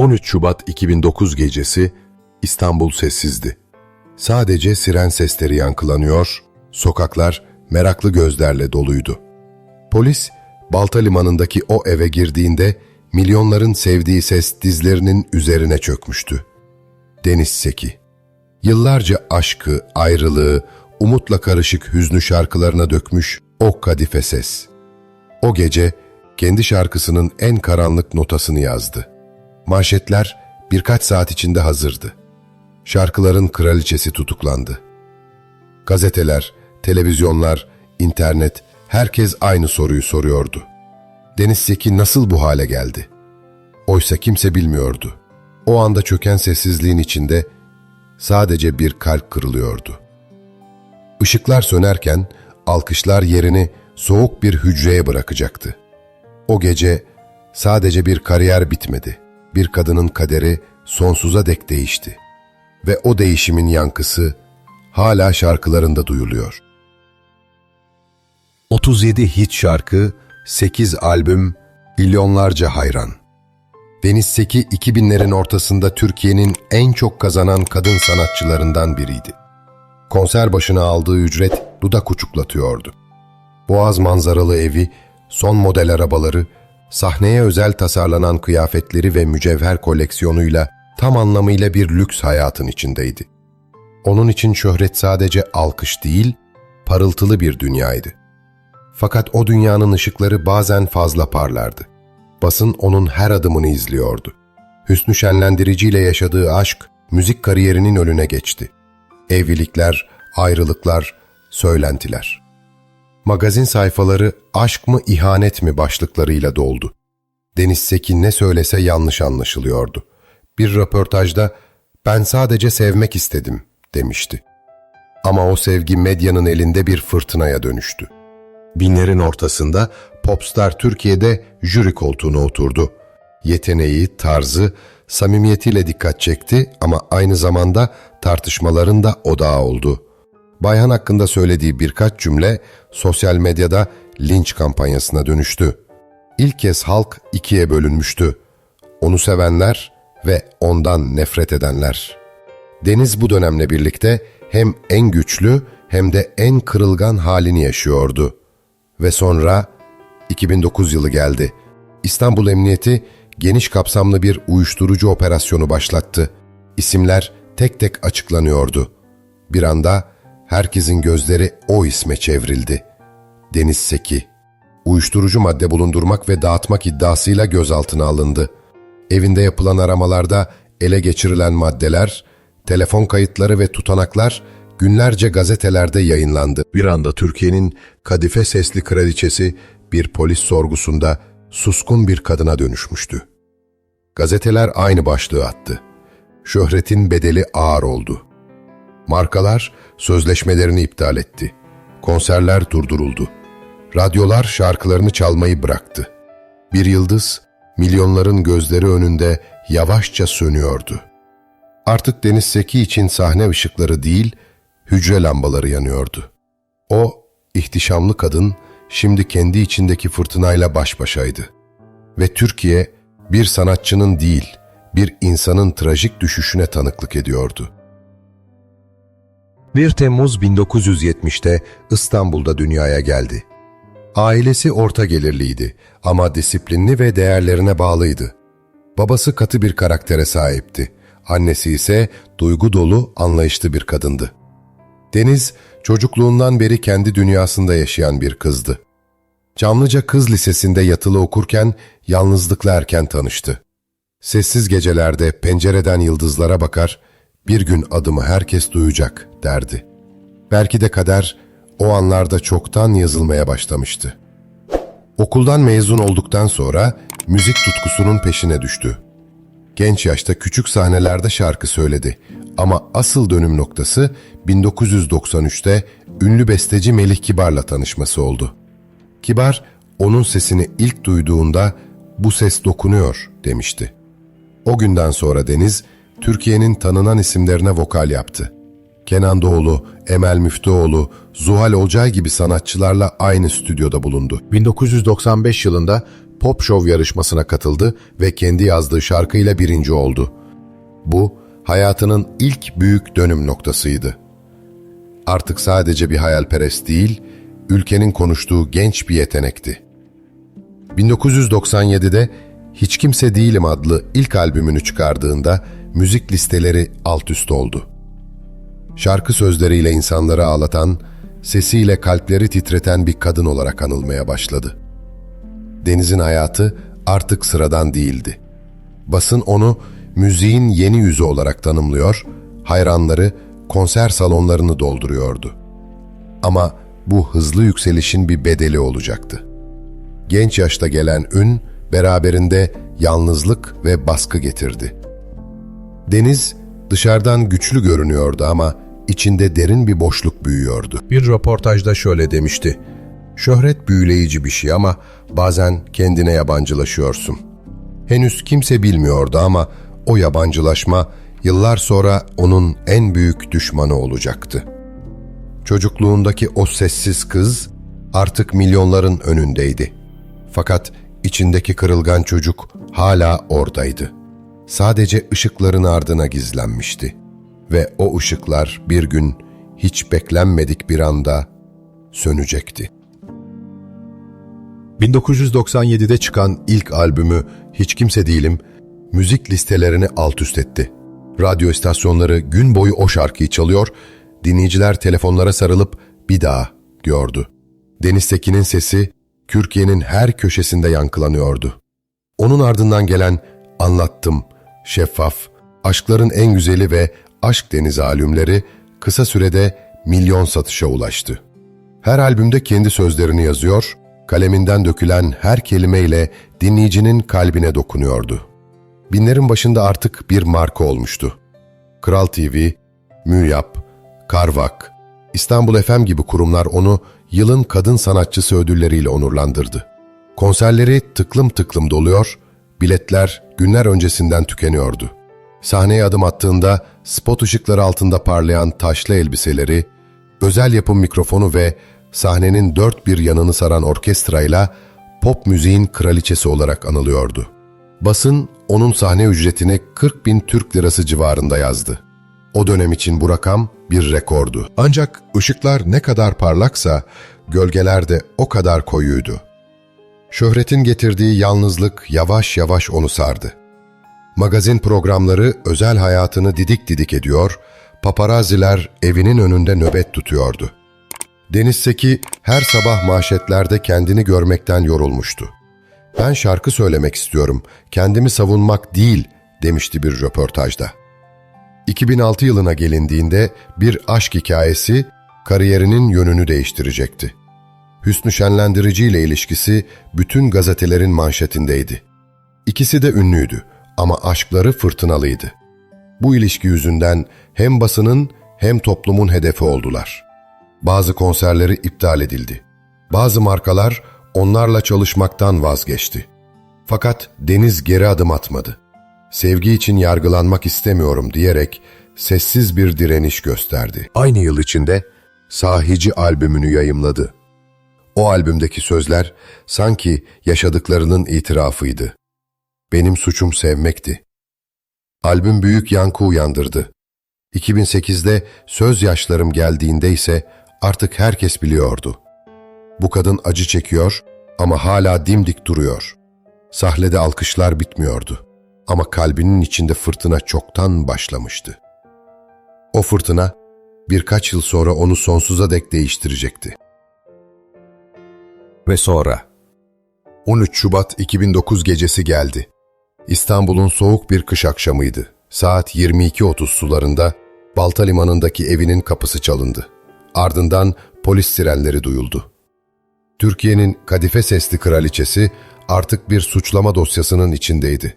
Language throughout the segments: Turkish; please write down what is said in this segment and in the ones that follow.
13 Şubat 2009 gecesi İstanbul sessizdi. Sadece siren sesleri yankılanıyor, sokaklar meraklı gözlerle doluydu. Polis, Balta Limanı'ndaki o eve girdiğinde milyonların sevdiği ses dizlerinin üzerine çökmüştü. Deniz Seki. Yıllarca aşkı, ayrılığı, umutla karışık hüznü şarkılarına dökmüş o kadife ses. O gece kendi şarkısının en karanlık notasını yazdı. Manşetler birkaç saat içinde hazırdı. Şarkıların kraliçesi tutuklandı. Gazeteler, televizyonlar, internet, herkes aynı soruyu soruyordu. Deniz Seki nasıl bu hale geldi? Oysa kimse bilmiyordu. O anda çöken sessizliğin içinde sadece bir kalp kırılıyordu. Işıklar sönerken alkışlar yerini soğuk bir hücreye bırakacaktı. O gece sadece bir kariyer bitmedi. Bir kadının kaderi sonsuza dek değişti. Ve o değişimin yankısı hala şarkılarında duyuluyor. 37 hit şarkı, 8 albüm, milyonlarca hayran. Deniz Seki 2000'lerin ortasında Türkiye'nin en çok kazanan kadın sanatçılarından biriydi. Konser başına aldığı ücret dudak uçuklatıyordu. Boğaz manzaralı evi, son model arabaları, sahneye özel tasarlanan kıyafetleri ve mücevher koleksiyonuyla tam anlamıyla bir lüks hayatın içindeydi. Onun için şöhret sadece alkış değil, parıltılı bir dünyaydı. Fakat o dünyanın ışıkları bazen fazla parlardı. Basın onun her adımını izliyordu. Hüsnü şenlendiriciyle yaşadığı aşk, müzik kariyerinin önüne geçti. Evlilikler, ayrılıklar, söylentiler. Magazin sayfaları aşk mı ihanet mi başlıklarıyla doldu. Deniz Sekin ne söylese yanlış anlaşılıyordu. Bir röportajda ben sadece sevmek istedim demişti. Ama o sevgi medyanın elinde bir fırtınaya dönüştü. Binlerin ortasında popstar Türkiye'de jüri koltuğuna oturdu. Yeteneği, tarzı, samimiyetiyle dikkat çekti ama aynı zamanda tartışmaların da odağı oldu. Bayhan hakkında söylediği birkaç cümle sosyal medyada linç kampanyasına dönüştü. İlk kez halk ikiye bölünmüştü. Onu sevenler ve ondan nefret edenler. Deniz bu dönemle birlikte hem en güçlü hem de en kırılgan halini yaşıyordu. Ve sonra 2009 yılı geldi. İstanbul Emniyeti geniş kapsamlı bir uyuşturucu operasyonu başlattı. İsimler tek tek açıklanıyordu. Bir anda herkesin gözleri o isme çevrildi. Deniz Seki. Uyuşturucu madde bulundurmak ve dağıtmak iddiasıyla gözaltına alındı. Evinde yapılan aramalarda ele geçirilen maddeler, telefon kayıtları ve tutanaklar günlerce gazetelerde yayınlandı. Bir anda Türkiye'nin kadife sesli kraliçesi bir polis sorgusunda suskun bir kadına dönüşmüştü. Gazeteler aynı başlığı attı. Şöhretin bedeli ağır oldu. Markalar sözleşmelerini iptal etti. Konserler durduruldu. Radyolar şarkılarını çalmayı bıraktı. Bir yıldız milyonların gözleri önünde yavaşça sönüyordu. Artık Deniz Seki için sahne ışıkları değil, hücre lambaları yanıyordu. O, ihtişamlı kadın, şimdi kendi içindeki fırtınayla baş başaydı. Ve Türkiye, bir sanatçının değil, bir insanın trajik düşüşüne tanıklık ediyordu. 1 Temmuz 1970'te İstanbul'da dünyaya geldi. Ailesi orta gelirliydi ama disiplinli ve değerlerine bağlıydı. Babası katı bir karaktere sahipti. Annesi ise duygu dolu, anlayışlı bir kadındı. Deniz, çocukluğundan beri kendi dünyasında yaşayan bir kızdı. Çamlıca Kız Lisesi'nde yatılı okurken yalnızlıkla erken tanıştı. Sessiz gecelerde pencereden yıldızlara bakar, bir gün adımı herkes duyacak derdi. Belki de kader o anlarda çoktan yazılmaya başlamıştı. Okuldan mezun olduktan sonra müzik tutkusunun peşine düştü. Genç yaşta küçük sahnelerde şarkı söyledi ama asıl dönüm noktası 1993'te ünlü besteci Melih Kibar'la tanışması oldu. Kibar, onun sesini ilk duyduğunda bu ses dokunuyor demişti. O günden sonra Deniz, Türkiye'nin tanınan isimlerine vokal yaptı. Kenan Doğulu, Emel Müftüoğlu, Zuhal Olcay gibi sanatçılarla aynı stüdyoda bulundu. 1995 yılında Pop Show yarışmasına katıldı ve kendi yazdığı şarkıyla birinci oldu. Bu, hayatının ilk büyük dönüm noktasıydı. Artık sadece bir hayalperest değil, ülkenin konuştuğu genç bir yetenekti. 1997'de Hiç Kimse Değilim adlı ilk albümünü çıkardığında müzik listeleri alt üst oldu. Şarkı sözleriyle insanları ağlatan, sesiyle kalpleri titreten bir kadın olarak anılmaya başladı. Deniz'in hayatı artık sıradan değildi. Basın onu müziğin yeni yüzü olarak tanımlıyor, hayranları konser salonlarını dolduruyordu. Ama bu hızlı yükselişin bir bedeli olacaktı. Genç yaşta gelen ün beraberinde yalnızlık ve baskı getirdi. Deniz dışarıdan güçlü görünüyordu ama içinde derin bir boşluk büyüyordu. Bir röportajda şöyle demişti. Şöhret büyüleyici bir şey ama bazen kendine yabancılaşıyorsun. Henüz kimse bilmiyordu ama o yabancılaşma yıllar sonra onun en büyük düşmanı olacaktı. Çocukluğundaki o sessiz kız artık milyonların önündeydi. Fakat içindeki kırılgan çocuk hala oradaydı. Sadece ışıkların ardına gizlenmişti. Ve o ışıklar bir gün hiç beklenmedik bir anda sönecekti. 1997'de çıkan ilk albümü Hiç Kimse Değilim, müzik listelerini alt üst etti. Radyo istasyonları gün boyu o şarkıyı çalıyor, dinleyiciler telefonlara sarılıp bir daha diyordu. Deniz Tekin'in sesi Türkiye'nin her köşesinde yankılanıyordu. Onun ardından gelen Anlattım, Şeffaf, Aşkların En Güzeli ve Aşk Denizi albümleri kısa sürede milyon satışa ulaştı. Her albümde kendi sözlerini yazıyor, kaleminden dökülen her kelimeyle dinleyicinin kalbine dokunuyordu. Binlerin başında artık bir marka olmuştu. Kral TV, Müyap, Karvak, İstanbul FM gibi kurumlar onu yılın kadın sanatçısı ödülleriyle onurlandırdı. Konserleri tıklım tıklım doluyor, biletler günler öncesinden tükeniyordu. Sahneye adım attığında spot ışıkları altında parlayan taşlı elbiseleri, özel yapım mikrofonu ve sahnenin dört bir yanını saran orkestrayla pop müziğin kraliçesi olarak anılıyordu. Basın onun sahne ücretini 40 bin Türk lirası civarında yazdı. O dönem için bu rakam bir rekordu. Ancak ışıklar ne kadar parlaksa gölgeler de o kadar koyuydu. Şöhretin getirdiği yalnızlık yavaş yavaş onu sardı. Magazin programları özel hayatını didik didik ediyor, paparaziler evinin önünde nöbet tutuyordu. Deniz Seki her sabah manşetlerde kendini görmekten yorulmuştu. Ben şarkı söylemek istiyorum, kendimi savunmak değil demişti bir röportajda. 2006 yılına gelindiğinde bir aşk hikayesi kariyerinin yönünü değiştirecekti. Hüsnü Şenlendirici ile ilişkisi bütün gazetelerin manşetindeydi. İkisi de ünlüydü ama aşkları fırtınalıydı. Bu ilişki yüzünden hem basının hem toplumun hedefi oldular. Bazı konserleri iptal edildi. Bazı markalar onlarla çalışmaktan vazgeçti. Fakat Deniz geri adım atmadı. Sevgi için yargılanmak istemiyorum diyerek sessiz bir direniş gösterdi. Aynı yıl içinde Sahici albümünü yayımladı. O albümdeki sözler sanki yaşadıklarının itirafıydı. Benim suçum sevmekti. Albüm büyük yankı uyandırdı. 2008'de Söz Yaşlarım geldiğinde ise artık herkes biliyordu. Bu kadın acı çekiyor ama hala dimdik duruyor. Sahnede alkışlar bitmiyordu. Ama kalbinin içinde fırtına çoktan başlamıştı. O fırtına birkaç yıl sonra onu sonsuza dek değiştirecekti. Ve sonra 13 Şubat 2009 gecesi geldi. İstanbul'un soğuk bir kış akşamıydı. Saat 22.30 sularında Balta Limanı'ndaki evinin kapısı çalındı. Ardından polis sirenleri duyuldu. Türkiye'nin kadife sesli kraliçesi artık bir suçlama dosyasının içindeydi.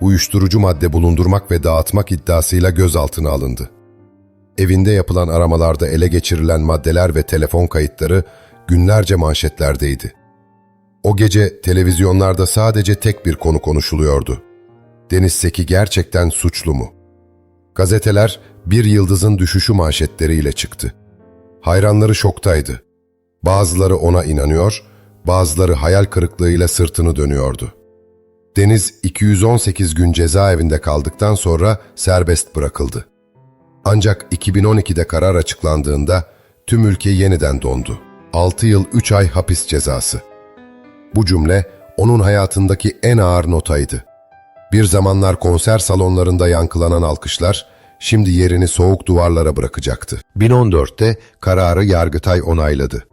Uyuşturucu madde bulundurmak ve dağıtmak iddiasıyla gözaltına alındı. Evinde yapılan aramalarda ele geçirilen maddeler ve telefon kayıtları günlerce manşetlerdeydi. O gece televizyonlarda sadece tek bir konu konuşuluyordu. Deniz Seki gerçekten suçlu mu? Gazeteler bir yıldızın düşüşü manşetleriyle çıktı. Hayranları şoktaydı. Bazıları ona inanıyor, bazıları hayal kırıklığıyla sırtını dönüyordu. Deniz 218 gün cezaevinde kaldıktan sonra serbest bırakıldı. Ancak 2012'de karar açıklandığında tüm ülke yeniden dondu. 6 yıl 3 ay hapis cezası. Bu cümle onun hayatındaki en ağır notaydı. Bir zamanlar konser salonlarında yankılanan alkışlar şimdi yerini soğuk duvarlara bırakacaktı. 1014'te kararı Yargıtay onayladı.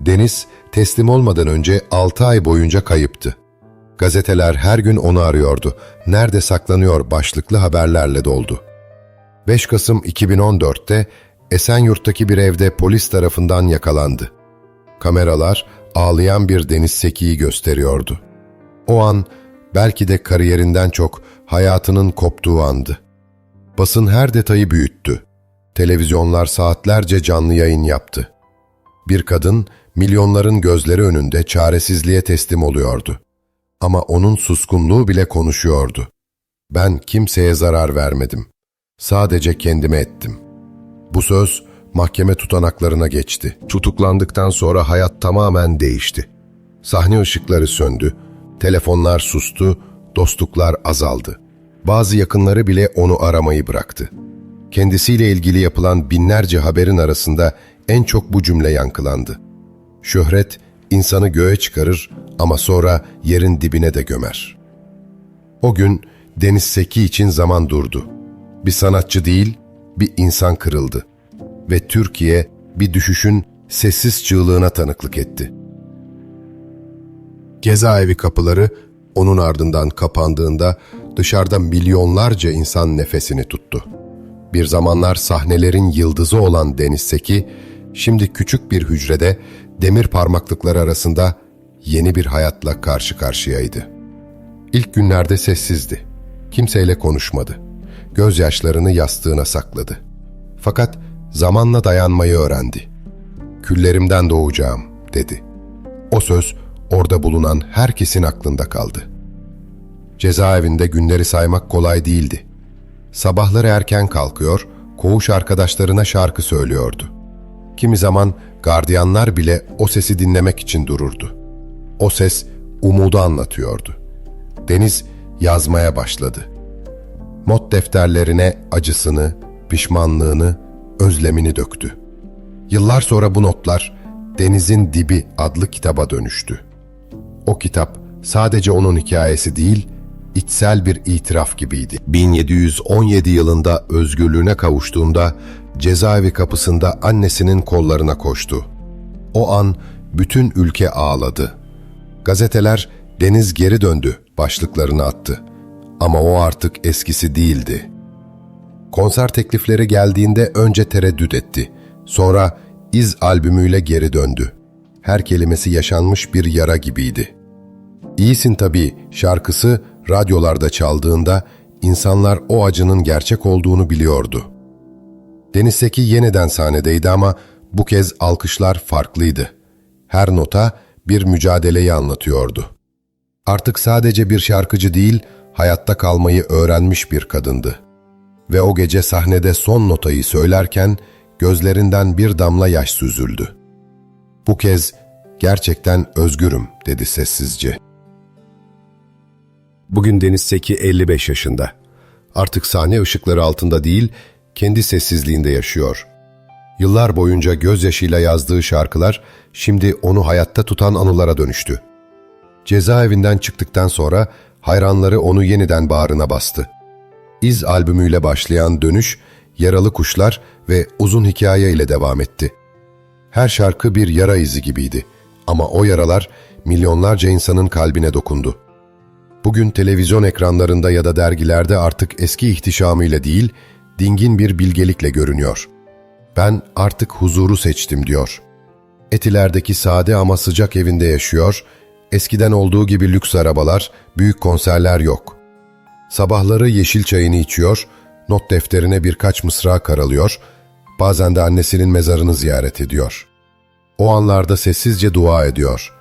Deniz teslim olmadan önce 6 ay boyunca kayıptı. Gazeteler her gün onu arıyordu. Nerede saklanıyor başlıklı haberlerle doldu. 5 Kasım 2014'te Esenyurt'taki bir evde polis tarafından yakalandı. Kameralar ağlayan bir Deniz Seki'yi gösteriyordu. O an belki de kariyerinden çok hayatının koptuğu andı. Basın her detayı büyüttü. Televizyonlar saatlerce canlı yayın yaptı. Bir kadın milyonların gözleri önünde çaresizliğe teslim oluyordu. Ama onun suskunluğu bile konuşuyordu. Ben kimseye zarar vermedim. Sadece kendime ettim. Bu söz mahkeme tutanaklarına geçti. Tutuklandıktan sonra hayat tamamen değişti. Sahne ışıkları söndü, telefonlar sustu, dostluklar azaldı. Bazı yakınları bile onu aramayı bıraktı. Kendisiyle ilgili yapılan binlerce haberin arasında en çok bu cümle yankılandı. Şöhret insanı göğe çıkarır ama sonra yerin dibine de gömer. O gün Deniz Seki için zaman durdu. Bir sanatçı değil, bir insan kırıldı. Ve Türkiye bir düşüşün sessiz çığlığına tanıklık etti. Cezaevi kapıları onun ardından kapandığında dışarıda milyonlarca insan nefesini tuttu. Bir zamanlar sahnelerin yıldızı olan Deniz Seki, şimdi küçük bir hücrede demir parmaklıkları arasında yeni bir hayatla karşı karşıyaydı. İlk günlerde sessizdi. Kimseyle konuşmadı. Gözyaşlarını yastığına sakladı. Fakat zamanla dayanmayı öğrendi. Küllerimden doğacağım dedi. O söz orada bulunan herkesin aklında kaldı. Cezaevinde günleri saymak kolay değildi. Sabahları erken kalkıyor, koğuş arkadaşlarına şarkı söylüyordu. Kimi zaman gardiyanlar bile o sesi dinlemek için dururdu. O ses umudu anlatıyordu. Deniz yazmaya başladı. Not defterlerine acısını, pişmanlığını, özlemini döktü. Yıllar sonra bu notlar Deniz'in Dibi adlı kitaba dönüştü. O kitap sadece onun hikayesi değil, içsel bir itiraf gibiydi. 1717 yılında özgürlüğüne kavuştuğunda cezaevi kapısında annesinin kollarına koştu. O an bütün ülke ağladı. Gazeteler Deniz geri döndü başlıklarını attı. Ama o artık eskisi değildi. Konser teklifleri geldiğinde önce tereddüt etti. Sonra İz albümüyle geri döndü. Her kelimesi yaşanmış bir yara gibiydi. İyisin tabii şarkısı radyolarda çaldığında insanlar o acının gerçek olduğunu biliyordu. Deniz Seki yeniden sahnedeydi ama bu kez alkışlar farklıydı. Her nota bir mücadeleyi anlatıyordu. Artık sadece bir şarkıcı değil, hayatta kalmayı öğrenmiş bir kadındı. Ve o gece sahnede son notayı söylerken gözlerinden bir damla yaş süzüldü. Bu kez gerçekten özgürüm dedi sessizce. Bugün Deniz Seki 55 yaşında. Artık sahne ışıkları altında değil, kendi sessizliğinde yaşıyor. Yıllar boyunca gözyaşıyla yazdığı şarkılar şimdi onu hayatta tutan anılara dönüştü. Cezaevinden çıktıktan sonra hayranları onu yeniden bağrına bastı. İz albümüyle başlayan dönüş, yaralı kuşlar ve uzun hikaye ile devam etti. Her şarkı bir yara izi gibiydi ama o yaralar milyonlarca insanın kalbine dokundu. Bugün televizyon ekranlarında ya da dergilerde artık eski ihtişamıyla değil, dingin bir bilgelikle görünüyor. Ben artık huzuru seçtim diyor. Etiler'deki sade ama sıcak evinde yaşıyor, eskiden olduğu gibi lüks arabalar, büyük konserler yok. Sabahları yeşil çayını içiyor, not defterine birkaç mısra karalıyor, bazen de annesinin mezarını ziyaret ediyor. O anlarda sessizce dua ediyor.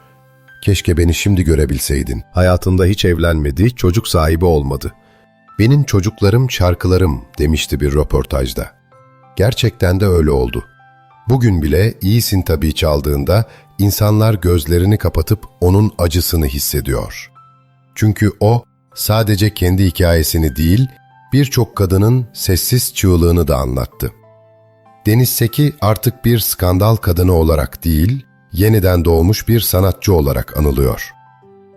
Keşke beni şimdi görebilseydin. Hayatında hiç evlenmedi, çocuk sahibi olmadı. Benim çocuklarım şarkılarım demişti bir röportajda. Gerçekten de öyle oldu. Bugün bile iyisin tabii çaldığında insanlar gözlerini kapatıp onun acısını hissediyor. Çünkü o sadece kendi hikayesini değil, birçok kadının sessiz çığlığını da anlattı. Deniz Seki artık bir skandal kadını olarak değil, yeniden doğmuş bir sanatçı olarak anılıyor.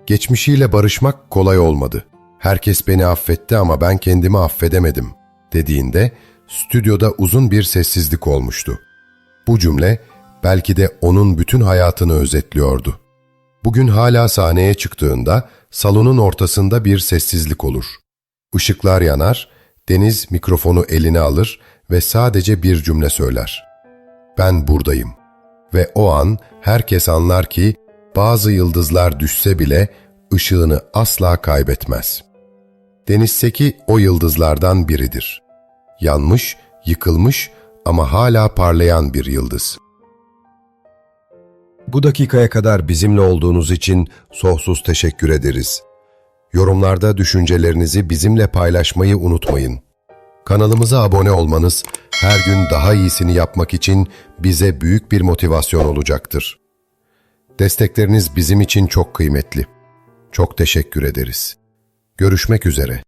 Geçmişiyle barışmak kolay olmadı. Herkes beni affetti ama ben kendimi affedemedim dediğinde stüdyoda uzun bir sessizlik olmuştu. Bu cümle belki de onun bütün hayatını özetliyordu. Bugün hala sahneye çıktığında salonun ortasında bir sessizlik olur. Işıklar yanar, Deniz mikrofonu eline alır ve sadece bir cümle söyler. Ben buradayım. Ve o an herkes anlar ki bazı yıldızlar düşse bile ışığını asla kaybetmez. Deniz Seki o yıldızlardan biridir. Yanmış, yıkılmış ama hala parlayan bir yıldız. Bu dakikaya kadar bizimle olduğunuz için sonsuz teşekkür ederiz. Yorumlarda düşüncelerinizi bizimle paylaşmayı unutmayın. Kanalımıza abone olmanız her gün daha iyisini yapmak için bize büyük bir motivasyon olacaktır. Destekleriniz bizim için çok kıymetli. Çok teşekkür ederiz. Görüşmek üzere.